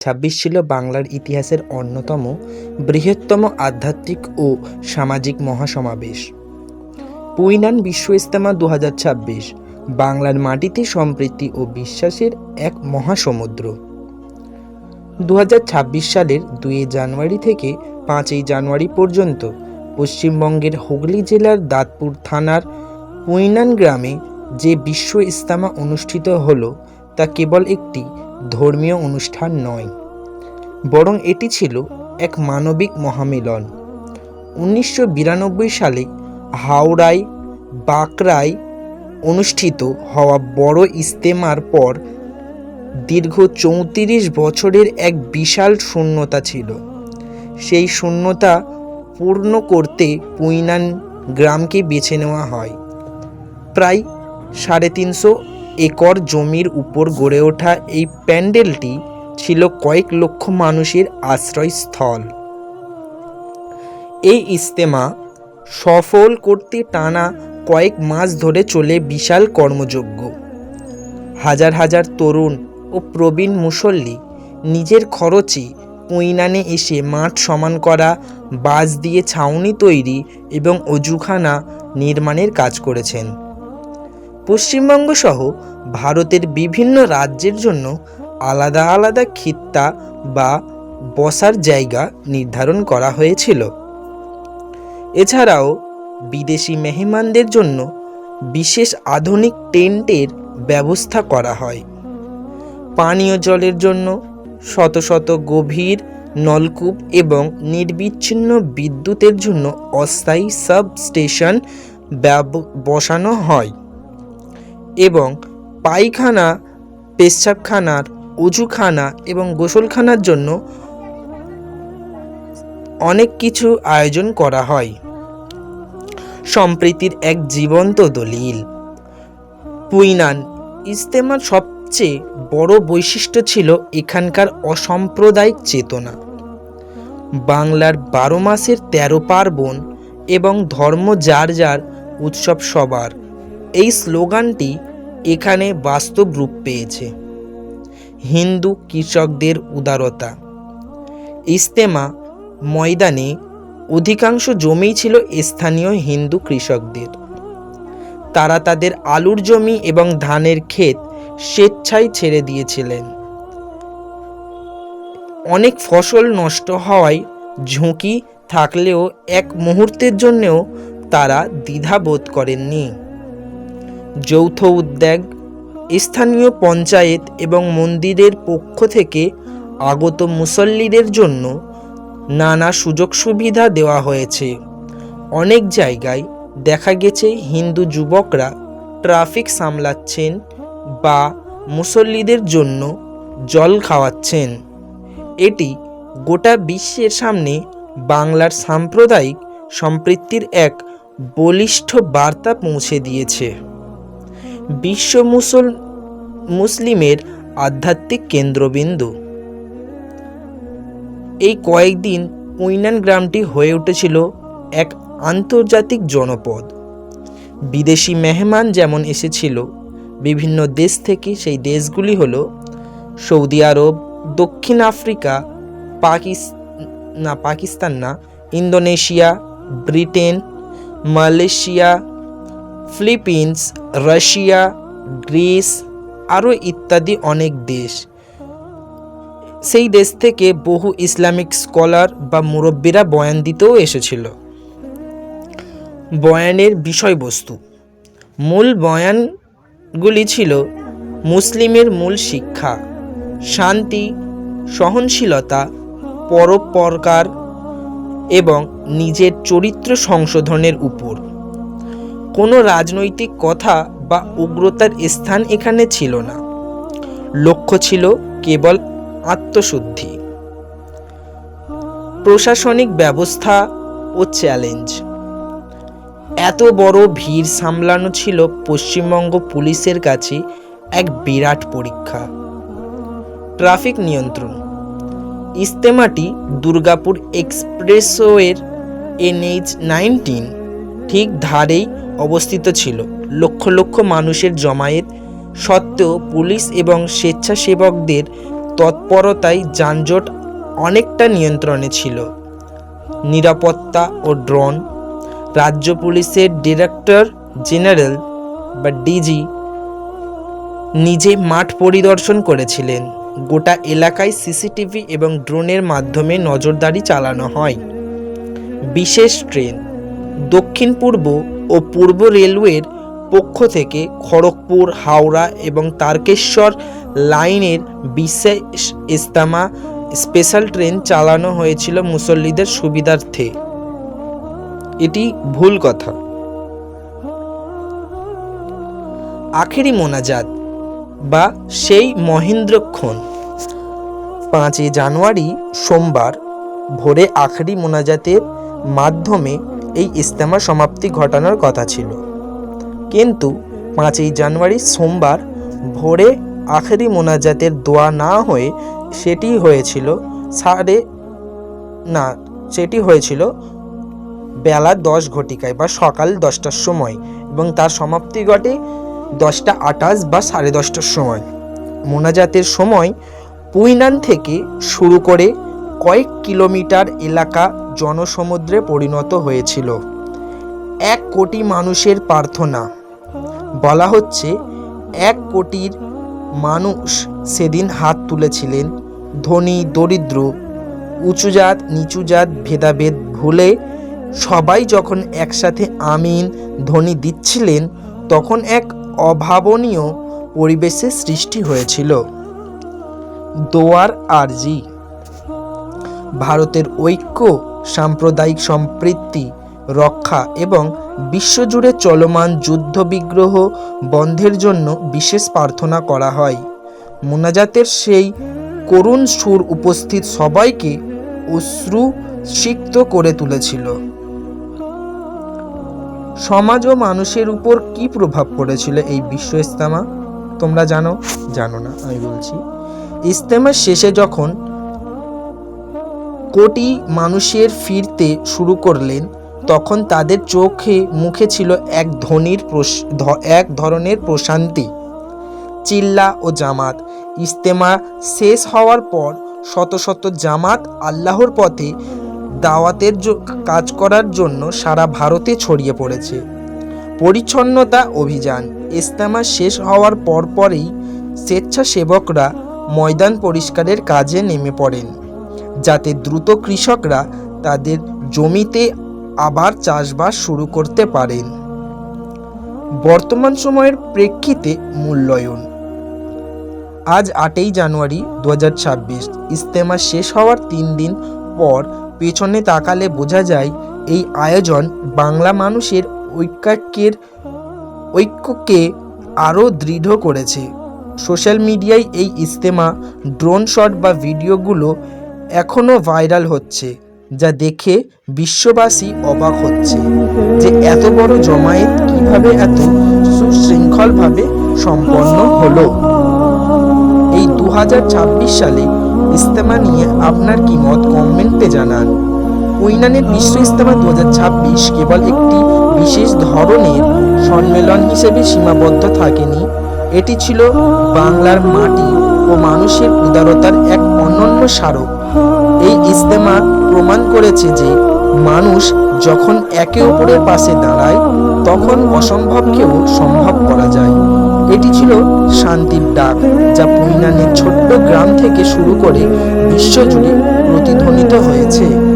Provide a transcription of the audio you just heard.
ছাব্বিশ ছিল বাংলার ইতিহাসের অন্যতম বৃহত্তম আধ্যাত্মিক ও সামাজিক মহাসমাবেশ। পুইনান বিশ্ব ইস্তেমা দু বাংলার মাটিতে সম্প্রীতি ও বিশ্বাসের এক মহাসমুদ্র। দু হাজার ছাব্বিশ সালের দুই জানুয়ারি থেকে পাঁচই জানুয়ারি পর্যন্ত পশ্চিমবঙ্গের হুগলি জেলার দাঁতপুর থানার পুইনান গ্রামে যে বিশ্ব ইস্তেমা অনুষ্ঠিত হলো, তা কেবল একটি ধর্মীয় অনুষ্ঠান নয়। বরং এটি ছিল এক মানবিক মহামিলন। উনিশশো বিরানব্বই সালে হাওড়ায় বাঁকড়ায় অনুষ্ঠিত হওয়া বড় ইস্তেমার পর দীর্ঘ চৌত্রিশ বছরের এক বিশাল শূন্যতা ছিল। সেই শূন্যতা পূর্ণ করতে পুইনান গ্রামকে বেছে নেওয়া হয়। প্রায় সাড়ে তিনশো একর জমির উপর গড়ে ওঠা এই প্যান্ডেলটি ছিল কয়েক লক্ষ মানুষের আশ্রয়স্থল। এই ইস্তেমা সফল করতে টানা কয়েক মাস ধরে চলে বিশাল কর্মযজ্ঞ। হাজার হাজার তরুণ ও প্রবীণ মুসল্লি নিজের খরচে কুইনানে এসে মাঠ সমান করা, বাঁশ দিয়ে ছাউনি তৈরি এবং অজুখানা নির্মাণের কাজ করেছেন। পশ্চিমবঙ্গ সহ ভারতের বিভিন্ন রাজ্যের জন্য আলাদা আলাদা খিত্তা বা বসার জায়গা নির্ধারণ করা হয়েছিল। এছাড়াও বিদেশি মেহমানদের জন্য বিশেষ আধুনিক টেন্টের ব্যবস্থা করা হয়। পানীয় জলের জন্য শত শত গভীর নলকূপ এবং নির্বিচ্ছিন্ন বিদ্যুতের জন্য অস্থায়ী সাবস্টেশন বসানো হয়। এবং পায়খানা পেশাবখানার অজুখানা এবং গোসলখানার জন্য অনেক কিছু আয়োজন করা হয়। সম্প্রীতির এক জীবন্ত দলিল। পুইনান ইস্তেমার সবচেয়ে বড় বৈশিষ্ট্য ছিল এখানকার অসাম্প্রদায়িক চেতনা। বাংলার বারো মাসের তেরো পার্বণ এবং ধর্ম যার যার উৎসব সবার। এই স্লোগানটি এখানে বাস্তব রূপ পেয়েছে। হিন্দু কৃষকদের উদারতা। ইস্তেমা ময়দানে অধিকাংশ জমিই ছিল স্থানীয় হিন্দু কৃষকদের। তারা তাদের আলুর জমি এবং ধানের ক্ষেত স্বেচ্ছায় ছেড়ে দিয়েছিলেন। অনেক ফসল নষ্ট হওয়ায় ঝুঁকি থাকলেও এক মুহূর্তের জন্যেও তারা দ্বিধাবোধ করেননি। যৌথ উদ্যোগ, স্থানীয় পঞ্চায়েত এবং মন্দিরের পক্ষ থেকে আগত মুসল্লিদের জন্য নানা সুযোগ সুবিধা দেওয়া হয়েছে। অনেক জায়গায় দেখা গেছে হিন্দু যুবকরা ট্রাফিক সামলাচ্ছেন বা মুসল্লিদের জন্য জল খাওয়াচ্ছেন। এটি গোটা বিশ্বের সামনে বাংলার সাম্প্রদায়িক সম্পৃক্তির এক বলিষ্ঠ বার্তা পৌঁছে দিয়েছে। বিশ্ব মুসল, মুসলিমের আধ্যাত্মিক কেন্দ্রবিন্দু। এই কয়েকদিন উইনান গ্রামটি হয়ে উঠেছিল এক আন্তর্জাতিক জনপদ। বিদেশি মেহমান যেমন এসেছিল, বিভিন্ন দেশ থেকে সেই দেশগুলি হলো সৌদি আরব, দক্ষিণ আফ্রিকা, পাকিস, না, পাকিস্তান না, Indonesia, Britain, Malaysia Philippines, Russia, Greece আরও ইত্যাদি অনেক দেশ। সেই দেশ থেকে বহু ইসলামিক স্কলার বা মুরব্বীরা বয়ান দিতেও এসেছিল। বয়ানের বিষয়বস্তু। মূল বয়ানগুলি ছিল মুসলিমের মূল শিক্ষা, শান্তি, সহনশীলতা, পরোপকার এবং নিজের চরিত্র সংশোধনের উপর। কোনো রাজনৈতিক কথা বা উগ্রতার স্থান এখানে ছিল না। লক্ষ্য ছিল কেবল আত্মশুদ্ধি। প্রশাসনিক ব্যবস্থা ও চ্যালেঞ্জ। এত বড় ভিড় সামলানো ছিল পশ্চিমবঙ্গ পুলিশের কাছে এক বিরাট পরীক্ষা। ট্রাফিক নিয়ন্ত্রণ। ইস্তেমাটি দুর্গাপুর এক্সপ্রেসওয়ের এনএইচ নাইনটিন ঠিক ধারেই অবস্থিত ছিল। লক্ষ লক্ষ মানুষের জমায়েত সত্ত্বেও পুলিশ এবং স্বেচ্ছাসেবকদের তৎপরতায় যানজট অনেকটা নিয়ন্ত্রণে ছিল। নিরাপত্তা ও ড্রোন, রাজ্য পুলিশের ডিরেক্টর জেনারেল বা ডিজি নিজে মাঠ পরিদর্শন করেছিলেন। গোটা এলাকায় সিসিটিভি এবং ড্রোনের মাধ্যমে নজরদারি চালানো হয়। বিশেষ ট্রেন দক্ষিণ পূর্ব ও পূর্ব রেলওয়ের পক্ষ থেকে খড়গপুর, হাওড়া এবং তারকেশ্বর লাইনের বিশেষ ইস্তামা স্পেশাল ট্রেন চালানো হয়েছিল মুসল্লিদের সুবিধার্থে। এটি ভুল কথা। আখেরি মোনাজাত বা সেই মহেন্দ্রক্ষণ পাঁচই জানুয়ারি সোমবার ভোরে আখেরি মোনাজাতের মাধ্যমে এই ইস্তেমা সমাপ্তি ঘটানোর কথা ছিল। কিন্তু পাঁচই জানুয়ারি সোমবার ভোরে আখেরি মোনাজাতের দোয়া না হয়ে সেটি হয়েছিল সাড়ে, না, সেটি হয়েছিল বেলা দশ ঘটিকায় বা সকাল দশটার সময় এবং তার সমাপ্তি ঘটে দশটা আটাশ বা সাড়ে দশটার সময়। মোনাজাতের সময় পুইনান থেকে শুরু করে কয়েক কিলোমিটার এলাকা জনসমুদ্রে পরিণত হয়েছিল। এক কোটি মানুষের প্রার্থনা। বলা হচ্ছে, এক কোটির মানুষ সেদিন হাত তুলেছিলেন ধনী, দরিদ্র উঁচুজাত নিচুজাত ভেদাভেদ ভুলে সবাই যখন একসাথে আমিন ধ্বনি দিচ্ছিলেন, তখন এক অভাবনীয় পরিবেশের সৃষ্টি হয়েছিল। দোয়ার আরজি ভারতের ঐক্য, সাম্প্রদায়িক সম্প্রীতি, রক্ষা এবং বিশ্বজুড়ে চলমান যুদ্ধবিগ্রহ বন্ধের জন্য বিশেষ প্রার্থনা করা হয়। মোনাজাতের সেই করুণ সুর উপস্থিত সবাইকে অশ্রু সিক্ত করে তুলেছিল। সমাজ ও মানুষের উপর কি প্রভাব পড়েছিল এই বিশ্ব ইস্তেমা তোমরা জানো? জানো না, আমি বলছি। ইস্তেমার শেষে যখন কোটি মানুষের ফিরতে শুরু করলেন, তখন তাদের চোখে মুখে ছিল এক ধনির এক ধরনের প্রশান্তি। চিল্লা ও জামাত ইস্তেমা শেষ হওয়ার পর শত শত জামাত আল্লাহর পথে দাওয়াতের কাজ করার জন্য সারা ভারতে ছড়িয়ে পড়েছে। পরিচ্ছন্নতা অভিযান ইস্তেমা শেষ হওয়ার পরপরই স্বেচ্ছাসেবকরা ময়দান পরিষ্কারের কাজে নেমে পড়েন। যাতে দ্রুত কৃষকরা তাদের জমিতে আবার চাষবাস শুরু করতে পারেন। বর্তমান সময়ের প্রেক্ষিতে মূল্যায়ন। আজ আটই জানুয়ারি দু হাজার ছাব্বিশ ইস্তেমা শেষ হওয়ার তিন দিন পর পেছনে তাকালে বোঝা যায়, এই আয়োজন বাংলা মানুষের ঐক্যের, ঐক্যকে আরও দৃঢ় করেছে। সোশ্যাল মিডিয়ায় এই ইস্তেমা ড্রোন শট বা ভিডিওগুলো এখনও ভাইরাল হচ্ছে, যা দেখে বিশ্ববাসী অবাক হচ্ছে যে এত বড় জমায়েত কীভাবে এত সুশৃঙ্খলভাবে সম্পন্ন হলো। এই দু হাজার ছাব্বিশ সালে ইস্তেমা নিয়ে আপনার কি মত কমেন্টে জানান। উইনানের বিশ্ব ইস্তেমা দু হাজার ছাব্বিশ কেবল একটি বিশেষ ধরনের সম্মেলন হিসেবে সীমাবদ্ধ থাকেনি, এটি ছিল বাংলার মাটি ও মানুষের উদারতার এক অনন্য স্মারক। এই ইস্তেমা প্রমাণ করেছে যে মানুষ যখন একে অপরের পাশে দাঁড়ায়, তখন অসম্ভবকেও সম্ভব করা যায়। এটি ছিল শান্তির ডাক, যা পুইনানের ছোট্ট গ্রাম থেকে শুরু করে বিশ্বজুড়ে প্রতিধ্বনিত হয়েছে।